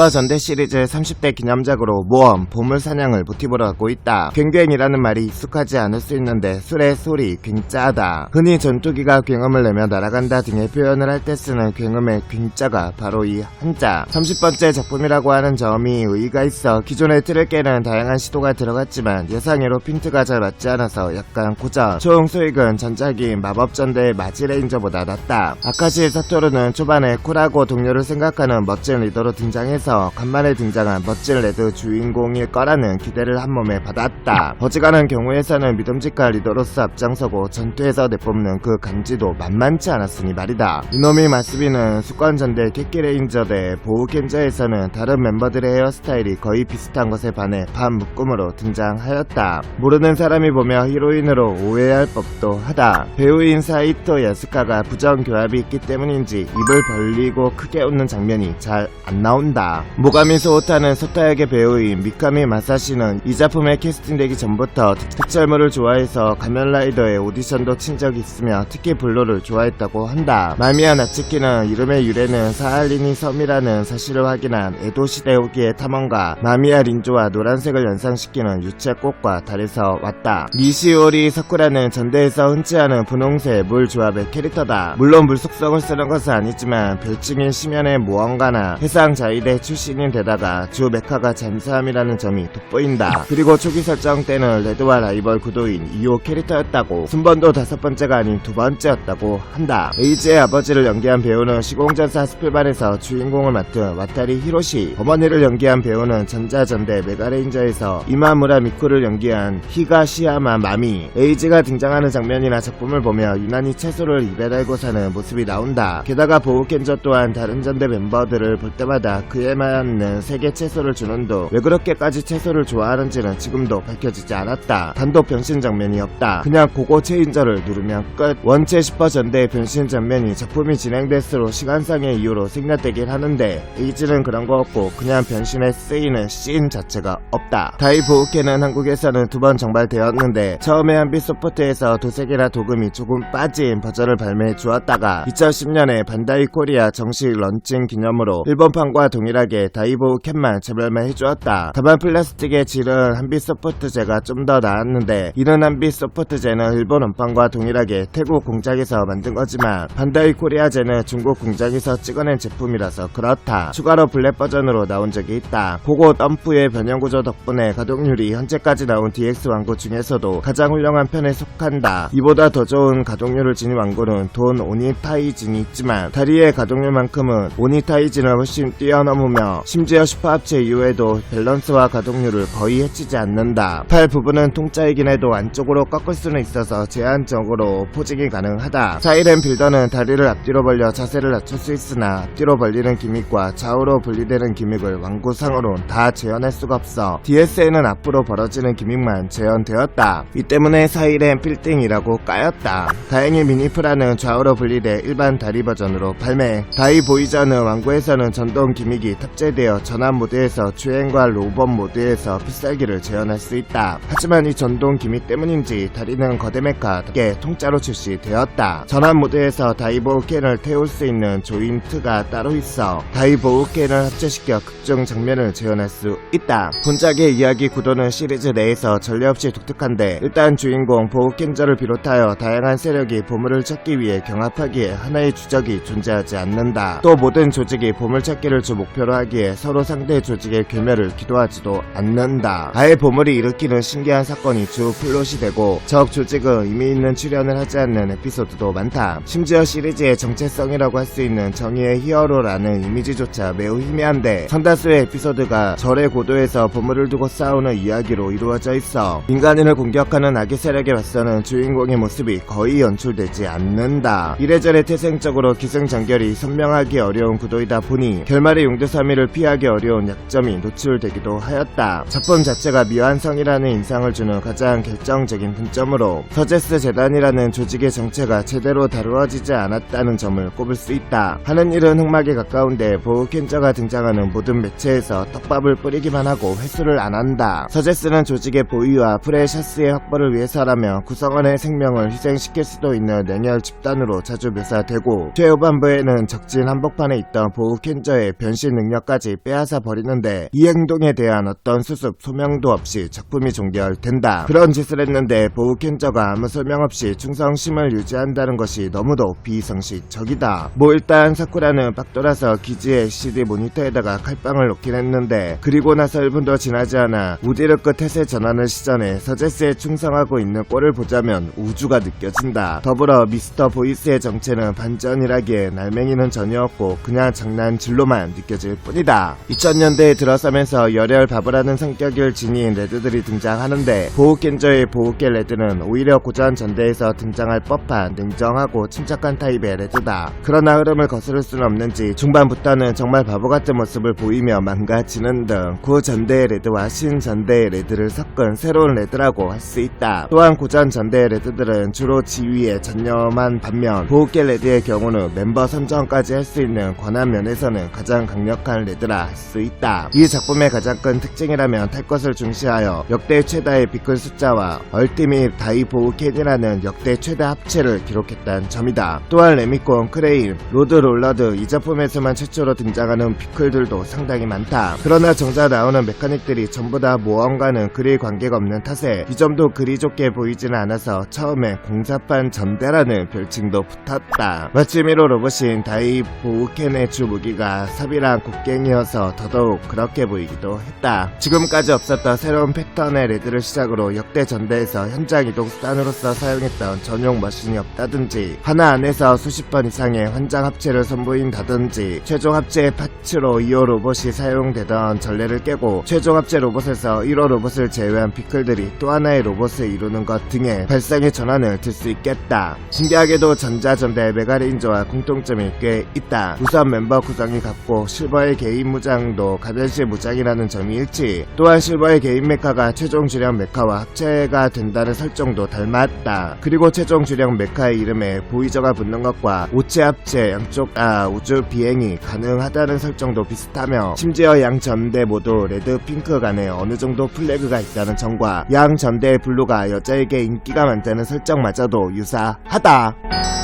슈퍼 전대 시리즈 30대 기념작으로 모험, 보물사냥을 모티브로 하고 있다. 굉괭이라는 말이 익숙하지 않을 수 있는데 술의 소리, 굉짜다. 흔히 전투기가 굉음을 내며 날아간다 등의 표현을 할 때 쓰는 굉음의 굉자가 바로 이 한자. 30번째 작품이라고 하는 점이 의의가 있어 기존의 틀을 깨는 다양한 시도가 들어갔지만 예상외로 핀트가 잘 맞지 않아서 약간 고전. 총 수익은 전작인 마법전대의 마지레인저보다 낮다. 아카시 사토르는 초반에 쿨하고 동료를 생각하는 멋진 리더로 등장해서 간만에 등장한 멋진 레드 주인공일 거라는 기대를 한 몸에 받았다. 어지간한 경우에서는 믿음직한 리더로서 앞장서고 전투에서 내뿜는 그 감지도 만만치 않았으니 말이다. 이놈이 마스비는 수권전대 캐키레인저 대 보우켄저에서는 다른 멤버들의 헤어스타일이 거의 비슷한 것에 반해 반 묶음으로 등장하였다. 모르는 사람이 보며 히로인으로 오해할 법도 하다. 배우인 사이토 야스카가 부정 교합이 있기 때문인지 입을 벌리고 크게 웃는 장면이 잘 안 나온다. 모가미 소오타는 소타역의 배우인 미카미 마사시는 이 작품에 캐스팅되기 전부터 특촬물을 좋아해서 가면라이더의 오디션도 친 적이 있으며 특히 블루를 좋아했다고 한다. 마미야 나츠키는 이름의 유래는 사할리니 섬이라는 사실을 확인한 에도 시대 후기의 탐험가 마미야 린조와 노란색을 연상시키는 유채 꽃과 달에서 왔다. 니시오리 사쿠라는 전대에서 흔치 않은 분홍색 물 조합의 캐릭터다. 물론 물 속성을 쓰는 것은 아니지만 별칭인 심연의 모험가나 해상 자위대 출신인 데다가 주 메카가 잠수함이라는 점이 돋보인다. 그리고 초기 설정 때는 레드와 라이벌 구도인 2호 캐릭터였다고 순번도 다섯 번째가 아닌 두 번째였다고 한다. 에이지의 아버지를 연기한 배우는 시공전사 스플반에서 주인공을 맡은 와타리 히로시 어머니를 연기한 배우는 전자전대 메가레인저에서 이마무라 미쿠를 연기한 히가시야마 마미 에이지가 등장하는 장면이나 작품을 보며 유난히 채소를 입에 달고 사는 모습이 나온다. 게다가 보우켄저 또한 다른 전대 멤버들을 볼 때마다 그에 맞는 세계 채소를 주는 둥왜 그렇게까지 채소를 좋아하는지는 지금도 밝혀지지 않았다. 단독 변신 장면이 없다. 그냥 고고 체인저를 누르면 끝. 원체 슈퍼 전대의 변신 장면이 작품이 진행될수록 시간상의 이유로 생략되긴 하는데 에이지는 그런 거 없고 그냥 변신에 쓰이는 씬 자체가 없다. 다이 보우케는 한국에서는 두 번 정발되었는데 처음에 한빛 소프트에서 도색이나 도금이 조금 빠진 버전을 발매해 주었다가 2010년에 반다이 코리아 정식 런칭 기념으로 일본판과 동일 하게 다이보우 캔만 재발매해 주었다. 다만 플라스틱의 질은 한빛 소프트제가 좀 더 나았는데 이런 한빛 소프트제는 일본 원판과 동일하게 태국 공장에서 만든 거지만 반다이 코리아제는 중국 공장에서 찍어낸 제품이라서 그렇다. 추가로 블랙 버전으로 나온 적이 있다. 고고 덤프의 변형 구조 덕분에 가동률이 현재까지 나온 DX 왕구 중에서도 가장 훌륭한 편에 속한다. 이보다 더 좋은 가동률을 지닌 왕구는 돈 오니타이진이 있지만 다리의 가동률만큼은 오니타이진을 훨씬 뛰어넘 으며 심지어 슈퍼합체 이후에도 밸런스와 가동률을 거의 해치지 않는다. 팔 부분은 통짜이긴 해도 안쪽으로 꺾을 수는 있어서 제한적으로 포징이 가능하다. 사이렌 빌더는 다리를 앞뒤로 벌려 자세를 낮출 수 있으나 앞뒤로 벌리는 기믹과 좌우로 분리되는 기믹을 왕구상으론 다 재현할 수가 없어. DS에는 앞으로 벌어지는 기믹만 재현되었다. 이 때문에 사이렌 필딩이라고 까였다. 다행히 미니프라는 좌우로 분리돼 일반 다리 버전으로 발매. 다이 보이저는 왕구에서는 전동 기믹이 탑재되어 전환 모드에서 주행과 로봇 모드에서 필살기를 재현할 수 있다. 하지만 이 전동 기믹 때문인지 다리는 거대 메카답게 통짜로 출시되었다. 전환 모드에서 다이보우 캔을 태울 수 있는 조인트가 따로 있어 다이보우 캔을 합체시켜 극중 장면을 재현할 수 있다. 본작의 이야기 구도는 시리즈 내에서 전례 없이 독특한데 일단 주인공 보우켄저를 비롯하여 다양한 세력이 보물을 찾기 위해 경합하기에 하나의 주적이 존재하지 않는다. 또 모든 조직이 보물찾기를 주 목표로 하기에 서로 상대 조직의 괴멸을 기도하지도 않는다. 아예 보물이 일으키는 신기한 사건이 주 플롯이 되고 적 조직은 의미 있는 출연을 하지 않는 에피소드도 많다. 심지어 시리즈의 정체성이라고 할 수 있는 정의의 히어로라는 이미지조차 매우 희미한데 상다수의 에피소드가 절의 고도에서 보물을 두고 싸우는 이야기로 이루어져 있어 인간인을 공격하는 악의 세력에 맞서는 주인공의 모습이 거의 연출되지 않는다. 이래저래 태생적으로 기승전결이 선명하기 어려운 구도이다 보니 결말의 용두 사미를 피하기 어려운 약점이 노출되기도 하였다. 작품 자체가 미완성이라는 인상을 주는 가장 결정적인 분점으로 서제스 재단이라는 조직의 정체가 제대로 다루어지지 않았다는 점을 꼽을 수 있다. 하는 일은 흑막에 가까운데 보우켄저가 등장하는 모든 매체에서 떡밥을 뿌리기만 하고 회수를 안 한다. 서제스는 조직의 보위와 프레셔스의 확보를 위해서라며 구성원의 생명을 희생시킬 수도 있는 냉혈 집단으로 자주 묘사되고 최후반부에는 적진 한복판에 있던 보우켄저의 변신 능력까지 빼앗아 버리는데 이 행동에 대한 어떤 수습 소명도 없이 작품이 종결된다. 그런 짓을 했는데 보우켄저가 아무 설명 없이 충성심을 유지한다는 것이 너무도 비성식적이다. 뭐 일단 사쿠라는 빡 돌아서 기지의 CD 모니터에다가 칼빵을 놓긴 했는데 그리고 나서 1분도 지나지 않아 우디르크 태세 전환을 시전해 서제스에 충성하고 있는 꼴을 보자면 우주가 느껴진다. 더불어 미스터 보이스의 정체는 반전이라기에 날맹이는 전혀 없고 그냥 장난질로만 느껴질 뿐이다. 2000년대에 들어서면서 열혈 바보라는 성격을 지닌 레드들이 등장하는데 보우켄저의 보우케 레드는 오히려 고전 전대에서 등장할 법한 냉정하고 침착한 타입의 레드다. 그러나 흐름을 거스를 수는 없는지 중반부터는 정말 바보 같은 모습을 보이며 망가지는 등 구전대의 레드와 신전대의 레드를 섞은 새로운 레드라고 할 수 있다. 또한 고전 전대의 레드들은 주로 지위에 전념한 반면 보우케 레드의 경우는 멤버 선정까지 할 수 있는 권한 면에서는 가장 강력 한 레드라 할수 있다. 이 작품의 가장 큰 특징이라면 탈 것을 중시하여 역대 최다의 비클 숫자와 얼티밋 다이 보우켄이라는 역대 최다 합체를 기록했다는 점이다. 또한 레미콘, 크레인, 로드 롤러드 이 작품에서만 최초로 등장하는 비클들도 상당히 많다. 그러나 정작 나오는 메카닉들이 전부 다 모험과는 그리 관계가 없는 탓에 이 점도 그리 좋게 보이지는 않아서 처음에 공사판 전대라는 별칭도 붙었다. 마침 1호 로봇인 다이 보우켄의 주 무기가 삽이랑 곡괭이어서 더더욱 그렇게 보이기도 했다. 지금까지 없었던 새로운 패턴의 레드를 시작으로 역대 전대에서 현장 이동 수단으로서 사용했던 전용 머신이 없다든지 하나 안에서 수십 번 이상의 환장 합체를 선보인다든지 최종 합체 파츠로 2호 로봇이 사용되던 전례를 깨고 최종 합체 로봇에서 1호 로봇을 제외한 피클들이 또 하나의 로봇을 이루는 것 등의 발상의 전환을 들 수 있겠다. 신기하게도 전자전대 메가레인저와 공통점이 꽤 있다. 우선 멤버 구성이 같고 실버 의 개인 무장도 가변실 무장이라는 점이 일치. 또한 실버의 개인 메카가 최종 주력 메카와 합체가 된다는 설정도 닮았다. 그리고 최종 주력 메카의 이름에 보이저가 붙는 것과 오체 합체 양쪽 아 우주 비행이 가능하다는 설정도 비슷하며 심지어 양 전대 모두 레드 핑크 간에 어느 정도 플래그가 있다는 점과 양 전대의 블루가 여자에게 인기가 많다는 설정마저도 유사하다.